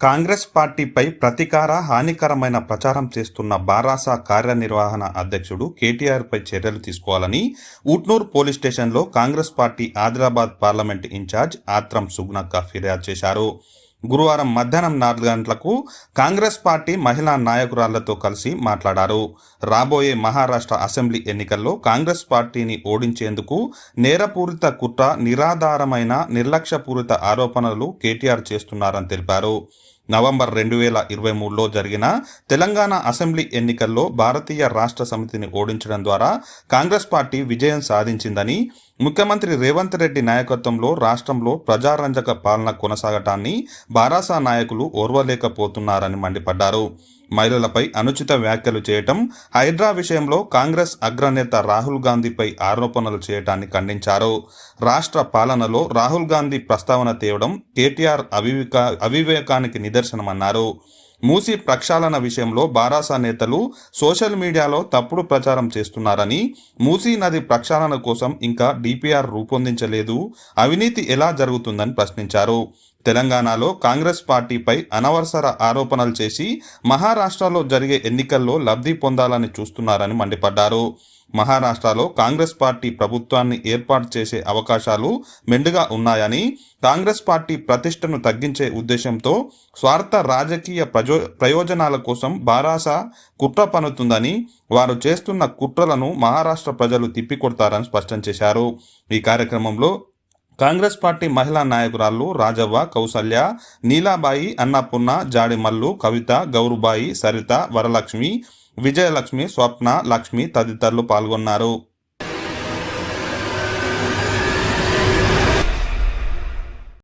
కాంగ్రెస్ పార్టీపై ప్రతికార హానికరమైన ప్రచారం చేస్తున్న బారాసా కార్యనిర్వహణ అధ్యక్షుడు కేటీఆర్పై చర్యలు తీసుకోవాలని ఉట్నూర్ పోలీస్ స్టేషన్లో Congress party Adilabad parliament in charge Atram Sugnakka ఫిర్యాదు చేశారు. గురువారం మధ్యాహ్నం నాలుగు గంటలకు కాంగ్రెస్ పార్టీ మహిళా నాయకురాళ్ళతో కలిసి మాట్లాడారు. రాబోయే మహారాష్ట్ర అసెంబ్లీ ఎన్నికల్లో కాంగ్రెస్ పార్టీని ఓడించేందుకు నేరపూరిత కుట్ర నిరాధారమైన నిర్లక్ష్యపూరిత ఆరోపణలు కేటీఆర్ చేస్తున్నారని తెలిపారు. నవంబర్ రెండు వేల ఇరవై మూడులో జరిగిన తెలంగాణ అసెంబ్లీ ఎన్నికల్లో భారతీయ రాష్ట్ర సమితిని ఓడించడం ద్వారా కాంగ్రెస్ పార్టీ విజయం సాధించిందని ముఖ్యమంత్రి రేవంత్ రెడ్డి నాయకత్వంలో రాష్ట్రంలో ప్రజారంజక పాలన కొనసాగటాన్ని బారాసా నాయకులు ఓర్వలేకపోతున్నారని మండిపడ్డారు. మహిళలపై అనుచిత వ్యాఖ్యలు చేయటం హైడ్రా విషయంలో కాంగ్రెస్ అగ్రనేత రాహుల్ గాంధీపై ఆరోపణలు చేయటాన్ని ఖండించారు. రాష్ట్ర పాలనలో రాహుల్ గాంధీ ప్రస్తావన తేవడం కేటీఆర్ అవివేక అవివేకానికి నిదర్శనమన్నారు. మూసి ప్రక్షాళన విషయంలో బారాసా నేతలు సోషల్ మీడియాలో తప్పుడు ప్రచారం చేస్తున్నారని మూసీ నది ప్రక్షాళన కోసం ఇంకా డిపిఆర్ రూపొందించలేదు అవినీతి ఎలా జరుగుతుందని ప్రశ్నించారు. తెలంగాణలో కాంగ్రెస్ పార్టీపై అనవసర ఆరోపణలు చేసి మహారాష్ట్రలో జరిగే ఎన్నికల్లో లబ్ధి పొందాలని చూస్తున్నారని మండిపడ్డారు. మహారాష్ట్రలో కాంగ్రెస్ పార్టీ ప్రభుత్వాన్ని ఏర్పాటు చేసే అవకాశాలు మెండుగా ఉన్నాయని కాంగ్రెస్ పార్టీ ప్రతిష్టను తగ్గించే ఉద్దేశంతో స్వార్థ రాజకీయ ప్రజో ప్రయోజనాల కోసం బారాస కుట్ర పనుతుందని వారు చేస్తున్న కుట్రలను మహారాష్ట్ర ప్రజలు తిప్పికొడతారని స్పష్టం చేశారు. ఈ కార్యక్రమంలో కాంగ్రెస్ పార్టీ మహిళా నాయకురాళ్ళు రాజవ్వ కౌసల్య నీలాబాయి అన్నపూర్ణ జాడిమల్లు కవిత గౌరుబాయి సరిత వరలక్ష్మి విజయలక్ష్మి స్వప్న లక్ష్మి తదితరులు పాల్గొన్నారు.